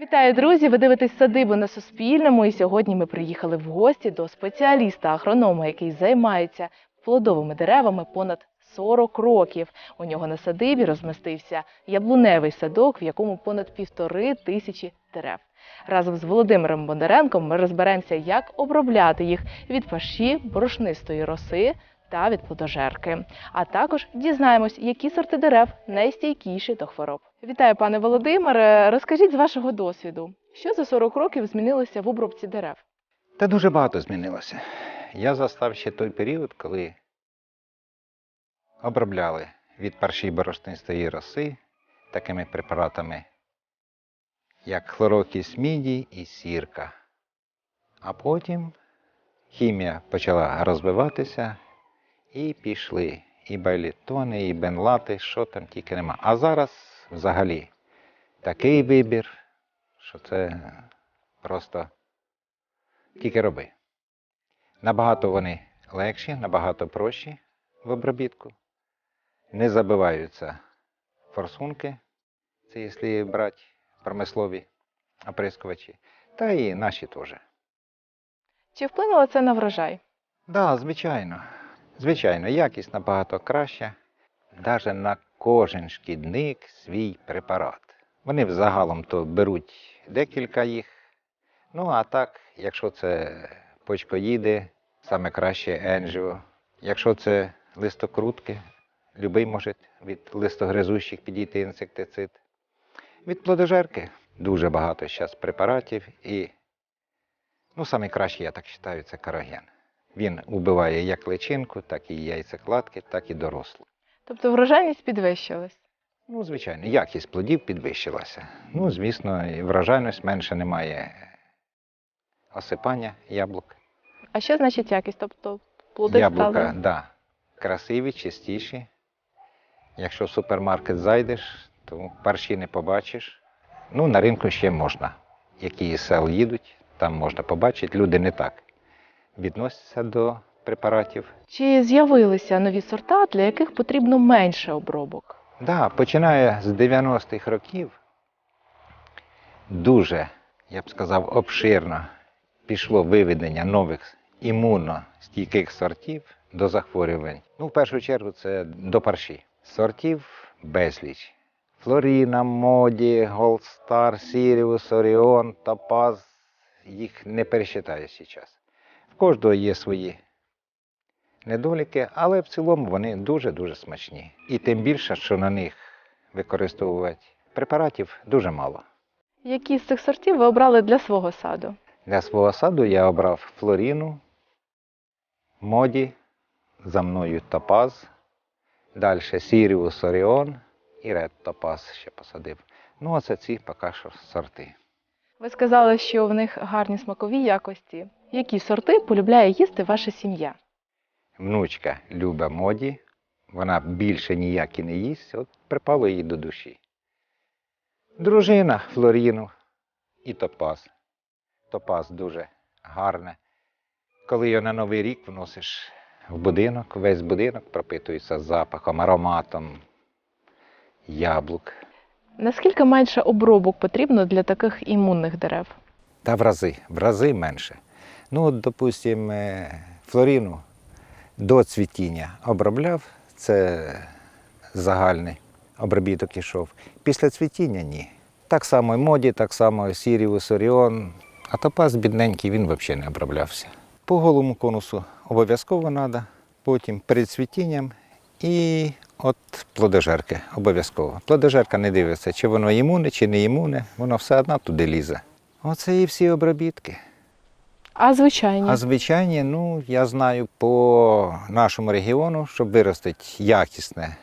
Вітаю, друзі! Ви дивитесь садибу на Суспільному. І сьогодні ми приїхали в гості до спеціаліста агронома, який займається плодовими деревами понад 40 років. У нього на садибі розмістився яблуневий садок, в якому понад півтори тисячі дерев. Разом з Володимиром Бондаренком ми розберемося, як обробляти їх від паші, борошнистої роси та від плодожерки. А також дізнаємось, які сорти дерев найстійкіші до хвороб. Вітаю, пане Володимире. Розкажіть з вашого досвіду, що за 40 років змінилося в обробці дерев? Та дуже багато змінилося. Я застав ще той період, коли обробляли від парші борошнистої роси такими препаратами, як хлорокіс міді і сірка. А потім хімія почала розвиватися і пішли і байлітони, і бенлати, що там тільки нема. А зараз взагалі такий вибір, що це просто тільки роби. Набагато вони легші, набагато прощі в обробітку. Не забиваються форсунки, це якщо брати промислові оприскувачі, та і наші теж. Чи вплинуло це на врожай? Так, да, звичайно. Звичайно, якість набагато краща. Навіть на кожен шкідник свій препарат. Вони взагалом то беруть декілька їх. Ну, а так, якщо це почкоїди, саме краще енжіо. Якщо це листокрутки, любий може від листогризущих підійти інсектицид. Від плодожерки дуже багато зараз препаратів і ну, саме краще, я так вважаю, це караген. Він убиває як личинку, так і яйцекладки, так і дорослу. Тобто врожайність підвищилась. Ну, звичайно, якість плодів підвищилася. Ну, звісно, врожайність менше немає осипання яблук. А що значить якість? Тобто плоди Яблука, стали да, красиві, чистіші. Якщо в супермаркет зайдеш, то парші не побачиш. Ну, на ринку ще можна. Які із сел їдуть, там можна побачити. Люди не так відносяться до препаратів. Чи з'явилися нові сорта, для яких потрібно менше обробок? Да, починає з 90-х років дуже, я б сказав, обширно пішло виведення нових імуностійких сортів до захворювань. Ну, в першу чергу, це до парші. Сортів безліч. Флоріна, Моді, Голдстар, Сіріус, Оріон, Топаз. Їх не пересчитаєш зараз. Кожного є свої недоліки, але в цілому вони дуже-дуже смачні. І тим більше, що на них використовувати препаратів дуже мало. Які з цих сортів ви обрали для свого саду? Для свого саду я обрав флоріну, моді, за мною топаз, далі Сіріус Оріон і ред топаз ще посадив. Ну, оце ці поки що сорти. Ви сказали, що в них гарні смакові якості. Які сорти полюбляє їсти ваша сім'я? Внучка любить моді, вона більше ніякі не їсть, от припало їй до душі. Дружина Флоріну і топаз. Топаз дуже гарне. Коли його на Новий рік вносиш в будинок, весь будинок пропитується запахом, ароматом яблук. Наскільки менше обробок потрібно для таких імунних дерев? Та в рази, в рази менше. Ну, от, допустимо, е, Флоріну до цвітіння обробляв, це загальний обробіток ішов. Після цвітіння ні. Так само і моді, так само і Сіріус, Оріон. А топаз бідненький, він взагалі не оброблявся. По голому конусу обов'язково треба, потім перед цвітінням і от плодожерки обов'язково. Плодожерка не дивиться, чи воно імуне, чи не імуне, воно все одно туди лізе. Оце і всі обробітки. А звичайні? А звичайні, ну я знаю по нашому регіону, щоб виростити якісне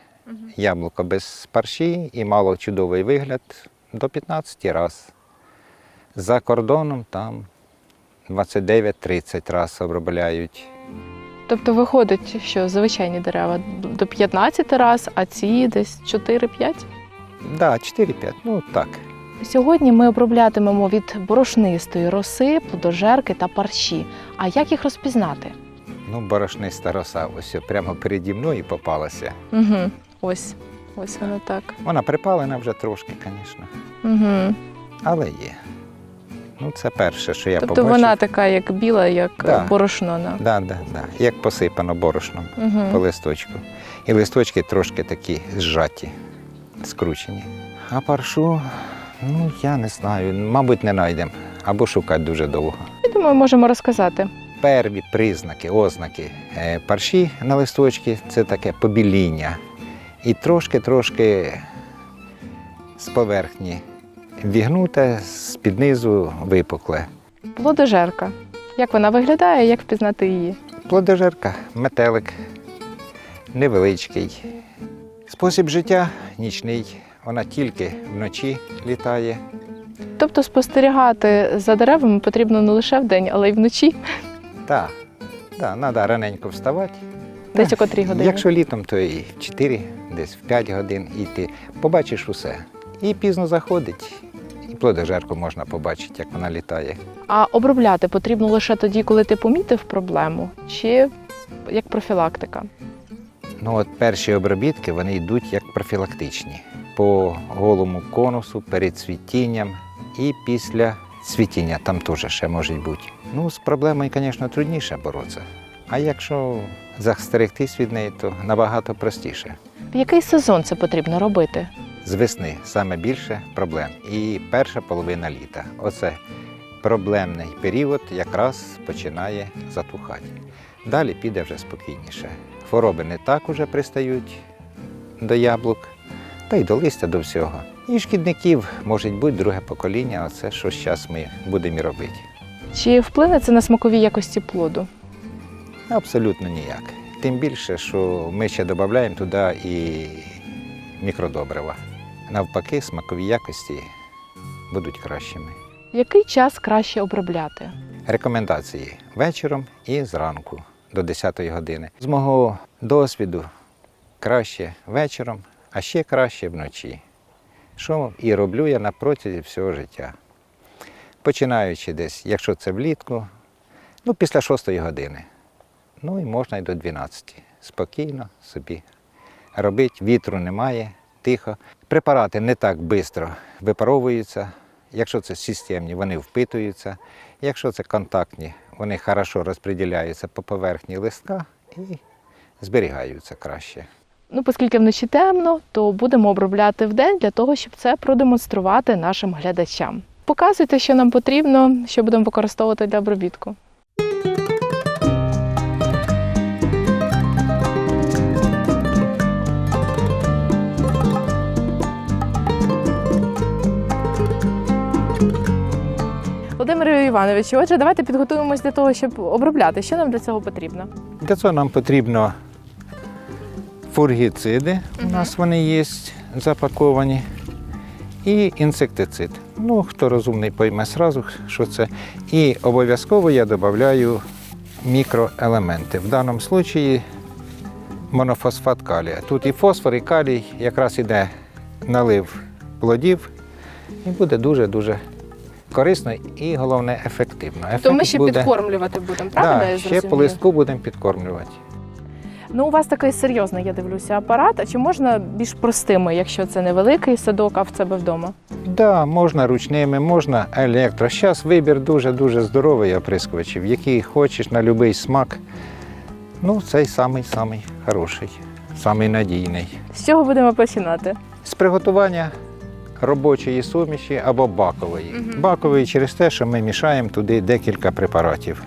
яблуко без парші і мало чудовий вигляд до 15 разів. За кордоном там 29-30 разів обробляють. Тобто виходить, що звичайні дерева до 15 раз, а ці десь 4-5? Да, 4-5, ну так. Сьогодні ми оброблятимемо від борошнистої роси, плодожерки та парші. А як їх розпізнати? Ну, борошниста роса, ось прямо переді мною попалася. Угу. Ось, ось воно так. Вона припалена вже трошки, звісно. Угу. але є. Ну, це перше, що я тобто побачив. вона така, як біла, як е, Да. борошно. Да. Да, да, да. Як посипано борошном по Угу. листочку. І листочки трошки такі зжаті, скручені. А паршу, ну я не знаю, мабуть, не знайдемо. Або шукати дуже довго. Я думаю, можемо розказати. Перві признаки, ознаки е, парші на листочки це таке побіління. І трошки-трошки з поверхні вігнуте, з-під низу випукле. Плодожерка. Як вона виглядає, як впізнати її? Плодожерка, метелик, невеличкий. Спосіб життя нічний. Вона тільки вночі літає. Тобто спостерігати за деревами потрібно не лише вдень, але й вночі, Так, так, треба раненько вставати. десь о котрій годині. Якщо літом, то і в 4, десь в 5 годин і ти побачиш усе. І пізно заходить, і плодожерку можна побачити, як вона літає. А обробляти потрібно лише тоді, коли ти помітив проблему, чи як профілактика? Ну от перші обробітки вони йдуть як профілактичні по голому конусу, перед цвітінням і після цвітіння там теж ще може бути. Ну, з проблемою, звісно, трудніше боротися. А якщо застерегтись від неї, то набагато простіше. В який сезон це потрібно робити? З весни саме більше проблем. І перша половина літа. Оце проблемний період якраз починає затухати. Далі піде вже спокійніше. Хвороби не так уже пристають до яблук, та й до листя до всього. І шкідників може бути друге покоління, оце що зараз ми будемо робити. Чи вплине це на смакові якості плоду? Абсолютно ніяк. Тим більше, що ми ще додаємо туди і мікродобрива. Навпаки, смакові якості будуть кращими. Який час краще обробляти? Рекомендації вечором і зранку до 10-ї години. З мого досвіду краще вечором, а ще краще вночі. Що і роблю я на протязі всього життя. Починаючи десь, якщо це влітку, ну після 6 години. Ну і можна й до 12. Спокійно собі робити, вітру немає, тихо. Препарати не так швидко випаровуються. Якщо це системні, вони впитуються. Якщо це контактні, вони хорошо розподіляються по поверхні листка і зберігаються краще. Ну, оскільки вночі темно, то будемо обробляти вдень для того, щоб це продемонструвати нашим глядачам. Показуйте, що нам потрібно, що будемо використовувати для обробітку. Володимире Івановичу, отже, давайте підготуємось для того, щоб обробляти. Що нам для цього потрібно? Для цього нам потрібно фунгіциди, у нас вони є запаковані, і інсектицид. Ну, хто розумний, пойме сразу, що це. І обов'язково я додаю мікроелементи. В даному випадку монофосфат калія. Тут і фосфор, і калій якраз іде налив плодів, і буде дуже-дуже корисно і головне ефективно. То ми ще буде- підкормлювати будемо, правда? Да, я ще по листку будемо підкормлювати. Ну, у вас такий серйозний, я дивлюся, апарат. А чи можна більш простими, якщо це невеликий садок, а в себе вдома? Да, можна ручними, можна електро. Зараз вибір дуже-дуже здоровий оприскувачів, який хочеш на будь-який смак. Ну, цей самий самий хороший, самий надійний. З чого будемо починати? З приготування робочої суміші або бакової. Мгм. Бакової через те, що ми мішаємо туди декілька препаратів.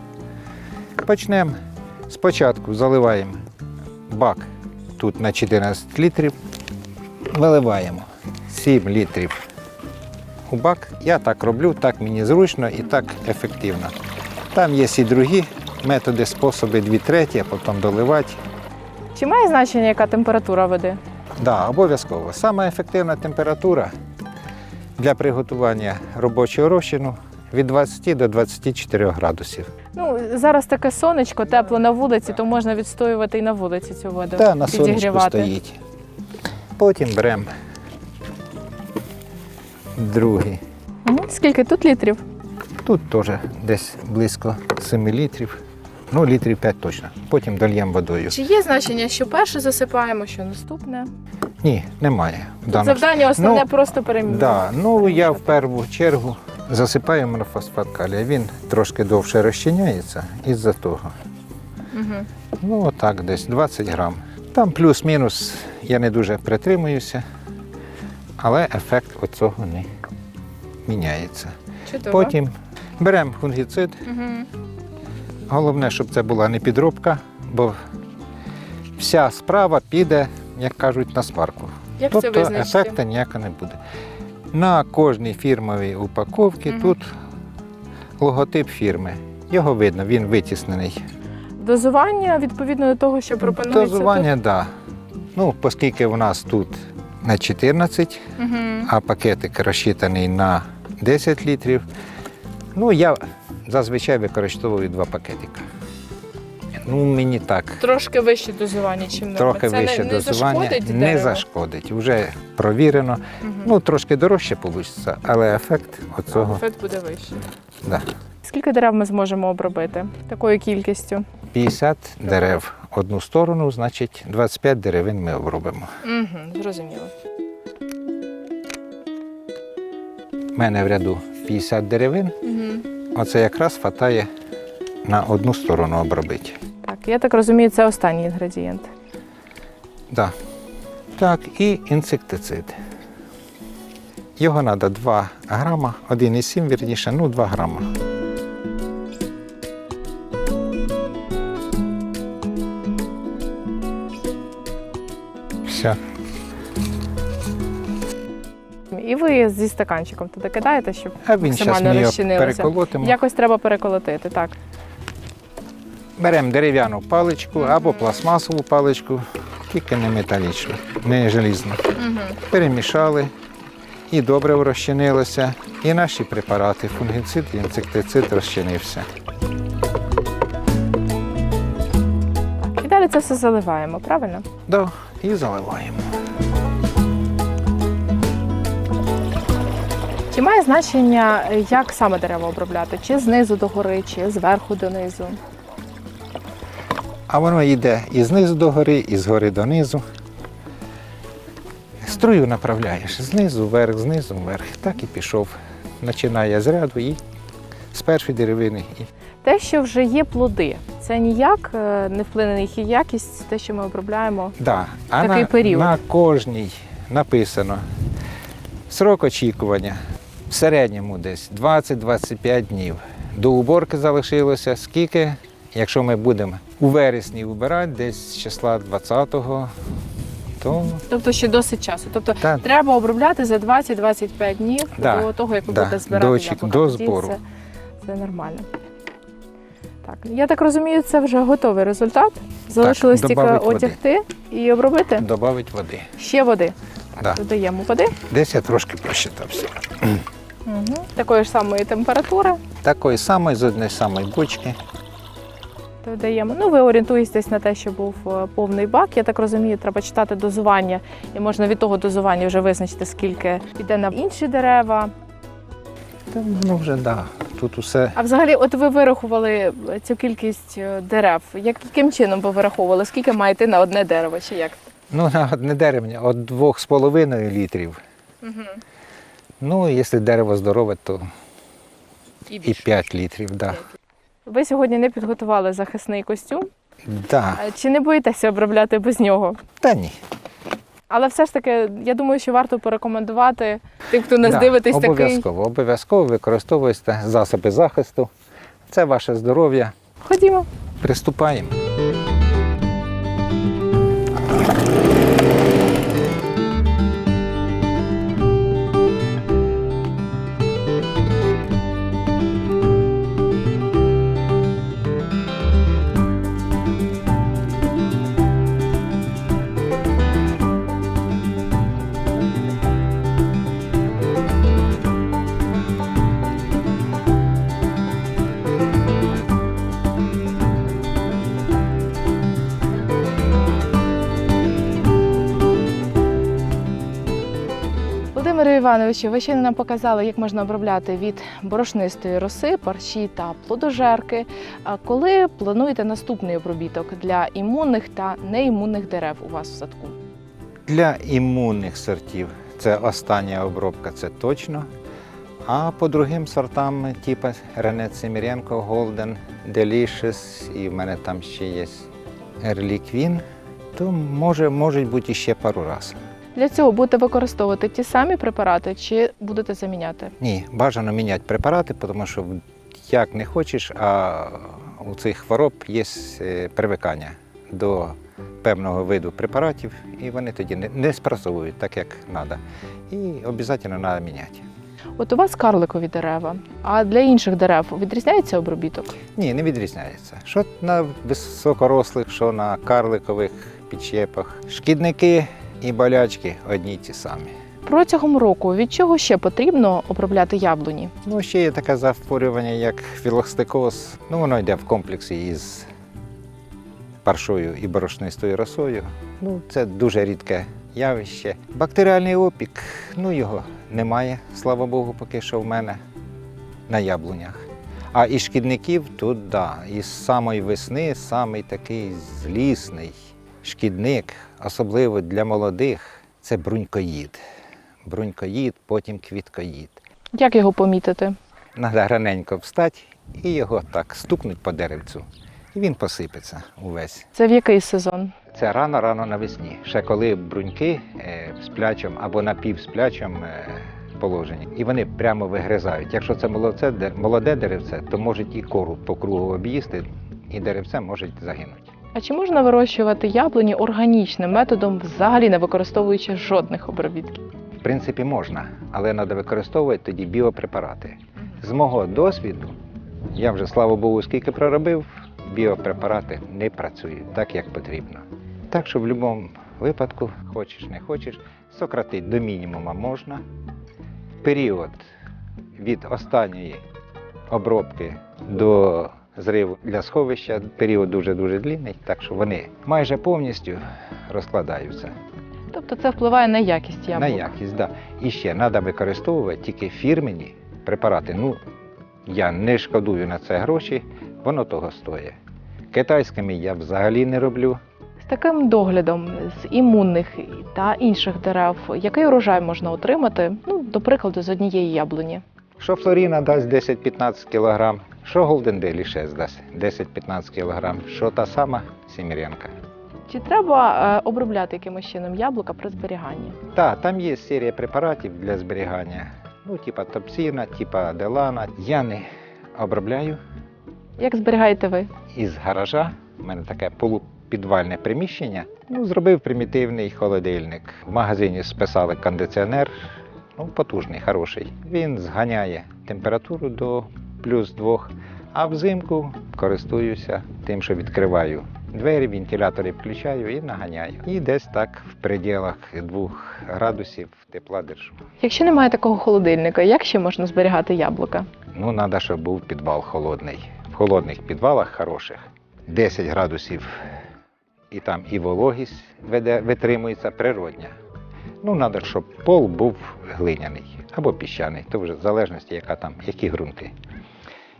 Почнемо. Спочатку заливаємо бак тут на 14 літрів, виливаємо 7 літрів у бак. Я так роблю, так мені зручно і так ефективно. Там є і другі методи, способи 2 треті, а потім доливати. Чи має значення, яка температура води? Да, обов'язково. Сама ефективна температура для приготування робочого розчину від 20 до 24 градусів. Ну, зараз таке сонечко, тепло на вулиці, то можна відстоювати і на вулиці цю воду. Та на сонечку стоїть. Потім беремо другий. Скільки тут літрів? Тут теж десь близько 7 літрів. Ну, літрів 5 точно. Потім дольємо водою. Чи є значення, що перше засипаємо, що наступне? Ні, немає. Тут завдання основне Ну, просто перемінити. Да, ну я в першу чергу засипаю монофосфат калія. Він трошки довше розчиняється із-за того. Угу. Ну, отак, десь 20 грам. Там плюс-мінус я не дуже притримуюся, але ефект оцього не міняється. Чудово. Потім беремо фунгіцид. Угу. Головне, щоб це була не підробка, бо вся справа піде, як кажуть, на сварку. Як тобто визначити? ефекту ніякого не буде. На кожній фірмовій упаковці Мгм. тут логотип фірми. Його видно, він витіснений. Дозування відповідно до того, що пропонується. Дозування, так. Да. Ну, оскільки у нас тут на 14, Угу. а пакетик розчитаний на 10 літрів. Ну, я зазвичай використовую два пакетика. Ну, мені так. Трошки вище дозування, чим норма. Трохи Це вище не, не дозування зашкодить не дереву? зашкодить. Вже провірено. Ну, трошки дорожче вийде, але ефект оцього. Ефект буде вищий. Да. Скільки дерев ми зможемо обробити такою кількістю? 50 дерев одну сторону, значить 25 деревин ми обробимо. Угу, зрозуміло. У мене в ряду 50 деревин, Угу. оце якраз хватає на одну сторону обробити. Так, я так розумію, це останній інгредієнт. Да. Так, і інсектицид. Його треба 2 грама, 1,7 вірніше, ну 2 грама. Все. І ви зі стаканчиком туди кидаєте, щоб А він зараз максимально ми його розчинилося. переколотимо. Якось треба переколотити, так. Беремо дерев'яну паличку або пластмасову паличку, тільки не металічну, не желізну. Угу. Перемішали і добре розчинилося. І наші препарати, фунгіцид і інсектицид розчинився. І далі це все заливаємо, правильно? Да, і заливаємо. Чи має значення, як саме дерева обробляти? Чи знизу до гори, чи зверху донизу? А воно йде і знизу до гори, і згори донизу. Струю направляєш знизу вверх, знизу вверх. Так і пішов. Починає з ряду і з першої деревини. І Те, що вже є плоди, це ніяк е, не вплине на їх якість, те, що ми обробляємо. Да. А Такий на, період. на кожній написано срок очікування в середньому десь 20-25 днів. До уборки залишилося скільки, якщо ми будемо у вересні вбирати, десь з числа 20-го, то Тобто ще досить часу. Тобто та, треба обробляти за 20-25 днів Да, до того, як ви да, будете збирати до яблука. очік- до Тоді збору. Це, це нормально. Так, я так розумію, це вже готовий результат. Залишилось тільки добавить води. одягти і обробити. додати води. Ще води. Да. Додаємо води. Десь я трошки просчитався. Угу. Такої ж самої температури. Такої самої, з однієї самої бочки. Додаємо. Ну, ви орієнтуєтесь на те, що був е, повний бак. Я так розумію, треба читати дозування, і можна від того дозування вже визначити, скільки йде на інші дерева. Та воно вже да. Тут усе А взагалі, от ви вирахували цю кількість е, дерев. Яким чином ви вираховували? Скільки має йти на одне дерево? Чи як? ну, на одне дерево від 2,5 літрів. Угу. Ну, якщо дерево здорове, то І і 5 літрів. Да. Ви сьогодні не підготували захисний костюм. Да. Е, Чи не боїтеся обробляти без нього? Та ні. Але все ж таки, я думаю, що варто порекомендувати тим, хто нас Да, дивитесь такий. обов'язково. Обов'язково використовуйте засоби захисту. Це ваше здоров'я. Ходімо. Приступаємо. Івановичу, ви ще нам показали, як можна обробляти від борошнистої роси, парші та плодожерки. Коли плануєте наступний обробіток для імунних та неімунних дерев у вас в садку? Для імунних сортів це остання обробка, це точно. А по другим сортам, типу Рене Циміренко, Голден, Delicious, і в мене там ще є Ерліквін, то може, можуть бути ще пару разів. Для цього будете використовувати ті самі препарати чи будете заміняти? Ні, бажано міняти препарати, тому що як не хочеш, а у цих хвороб є е, привикання до певного виду препаратів, і вони тоді не, не спрацьовують так, як треба. І обов'язково треба міняти. От у вас карликові дерева, а для інших дерев відрізняється обробіток? Ні, не відрізняється. Що на високорослих, що на карликових підщепах. Шкідники і болячки одні й ті самі. Протягом року від чого ще потрібно обробляти яблуні? Ну, ще є таке захворювання, як філостикоз. Ну, воно йде в комплексі із паршою і борошнистою росою. Ну, це дуже рідке явище. Бактеріальний опік, ну його немає, слава Богу, поки що в мене на яблунях. А із шкідників тут, да, із самої весни самий такий злісний шкідник, особливо для молодих, це брунькоїд. Брунькоїд, потім квіткоїд. Як його помітити? Треба раненько встати і його так стукнуть по деревцю. І він посипеться увесь. Це в який сезон? Це рано-рано навесні. Ще коли бруньки е, в сплячому або напівсплячому е, положенні. І вони прямо вигризають. Якщо це молоде, де- молоде деревце, то можуть і кору по кругу об'їсти, і деревце може загинути. А чи можна вирощувати яблуні органічним методом, взагалі не використовуючи жодних обробітків? В принципі, можна, але треба використовувати тоді біопрепарати. З мого досвіду, я вже, слава Богу, скільки проробив, біопрепарати не працюють так, як потрібно. Так що в будь-якому випадку, хочеш не хочеш, сократити до мінімуму можна. Період від останньої обробки до зриву для сховища період дуже-дуже длинний, так що вони майже повністю розкладаються. Тобто це впливає на якість яблук. На якість, так. Да. І ще треба використовувати тільки фірмені препарати. Ну, я не шкодую на це гроші, воно того стоїть. Китайськими я взагалі не роблю. З таким доглядом з імунних та інших дерев, який урожай можна отримати, ну, до прикладу, з однієї яблуні? Що Флоріна дасть 10-15 кг, що Голден Delicious дасть 10-15 кг, що та сама Сіміренка. Чи треба е, обробляти якимось чином яблука при зберіганні? Так, там є серія препаратів для зберігання. Ну, типа топсіна, типа делана. Я не обробляю, Як зберігаєте ви? із гаража. У мене таке полупідвальне приміщення. Ну, зробив примітивний холодильник. В магазині списали кондиціонер, ну, потужний, хороший. Він зганяє температуру до плюс двох, а взимку користуюся тим, що відкриваю двері, вентилятори включаю і наганяю. І десь так в пределах 2 градусів тепла держу. Якщо немає такого холодильника, як ще можна зберігати яблука? Ну, треба, щоб був підвал холодний. В холодних підвалах хороших 10 градусів. І там і вологість веде, витримується природня. Ну, треба, щоб пол був глиняний або піщаний, то вже в залежності, яка там, які ґрунти.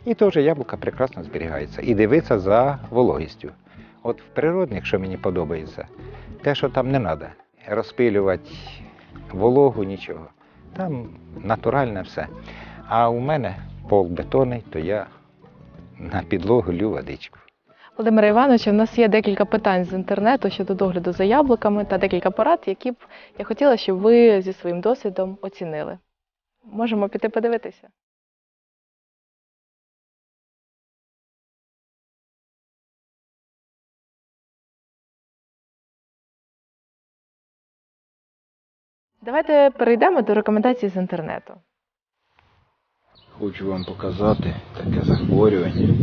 І теж яблука прекрасно зберігається. І дивитися за вологістю. От в природних, що мені подобається, те, що там не треба. Розпилювати вологу, нічого. Там натуральне все. А у мене пол бетонний, то я на підлогу лю водичку. Володимире Івановичу, в нас є декілька питань з інтернету щодо догляду за яблуками та декілька порад, які б я хотіла, щоб ви зі своїм досвідом оцінили. Можемо піти подивитися. Давайте перейдемо до рекомендацій з інтернету. Хочу вам показати таке захворювання,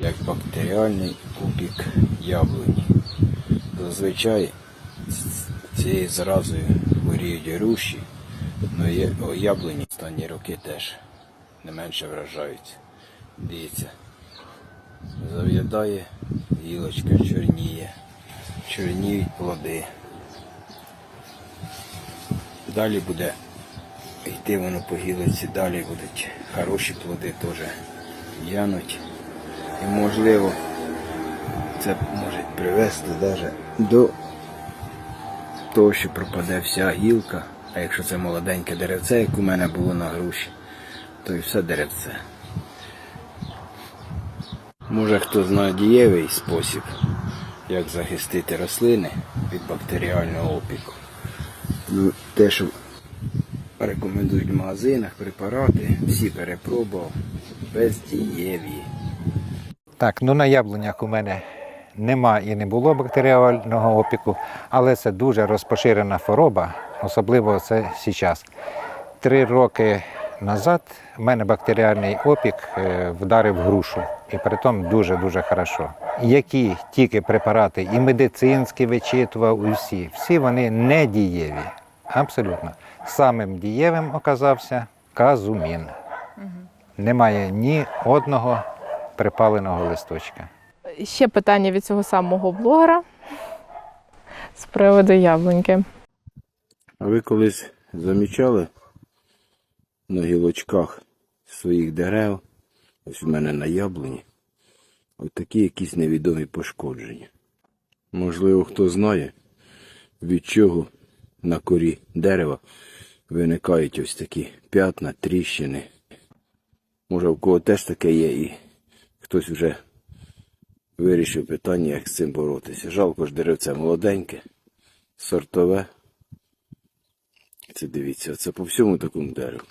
як бактеріальний опік яблуні. Зазвичай цією заразою хворіють руші, але яблуні останні роки теж не менше вражають. Дивіться, зав'ядає гілочка, чорніє, чорніють плоди. Далі буде йти воно по гілиці далі будуть хороші плоди теж януть. І можливо це може привести навіть до того, що пропаде вся гілка. А якщо це молоденьке деревце, як у мене було на груші, то і все деревце. Може хто знає дієвий спосіб, як захистити рослини від бактеріального опіку. Ну, те, що рекомендують в магазинах, препарати, всі перепробував, бездієві. Так, ну на яблунях у мене нема і не було бактеріального опіку, але це дуже розпоширена хвороба, особливо це зараз. Три роки назад в мене бактеріальний опік е, вдарив грушу, і при тому дуже-дуже хорошо. Які тільки препарати, і медицинські вичитував, і всі, всі вони не дієві. Абсолютно. Самим дієвим оказався казумін. Немає ні одного припаленого листочка. Ще питання від цього самого блогера з приводу яблуньки. А ви колись замічали на гілочках своїх дерев, ось у мене на яблуні, ось такі якісь невідомі пошкодження. Можливо, хто знає, від чого на корі дерева виникають ось такі п'ятна, тріщини. Може, в кого теж таке є, і хтось вже вирішив питання, як з цим боротися. Жалко ж деревце молоденьке, сортове. Це дивіться, це по всьому такому дереву.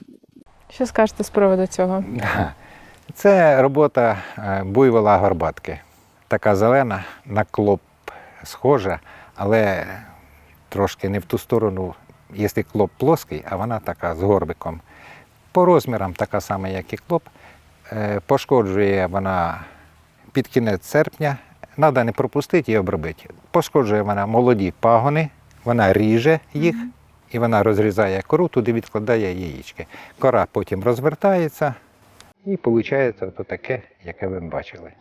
Що скажете з приводу цього? Це робота е, буйвола горбатки. Така зелена, на клоп схожа, але трошки не в ту сторону, якщо клоп плоский, а вона така з горбиком. По розмірам така сама, як і клоп. Е, Пошкоджує вона під кінець серпня. Треба не пропустити і обробити. Пошкоджує вона молоді пагони, вона ріже їх і вона розрізає кору, туди відкладає яєчки. Кора потім розвертається, і виходить таке, яке ви бачили.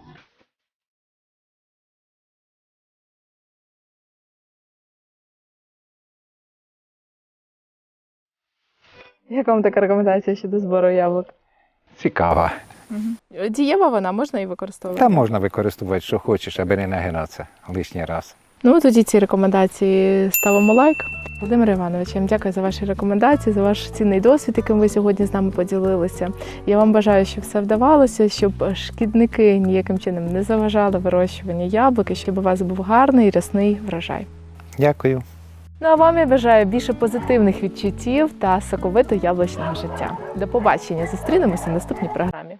Як вам така рекомендація щодо збору яблук? Цікаво. Дієва вона можна її використовувати? Та можна використовувати, що хочеш, аби не нагинатися лишній раз. Ну тоді ці рекомендації ставимо лайк. Володимир Іванович, я вам дякую за ваші рекомендації, за ваш цінний досвід, яким ви сьогодні з нами поділилися. Я вам бажаю, щоб все вдавалося, щоб шкідники ніяким чином не заважали вирощуванню яблук, і щоб у вас був гарний рясний врожай. Дякую. Ну а вам я бажаю більше позитивних відчуттів та соковито яблучного життя. До побачення! Зустрінемося в наступній програмі.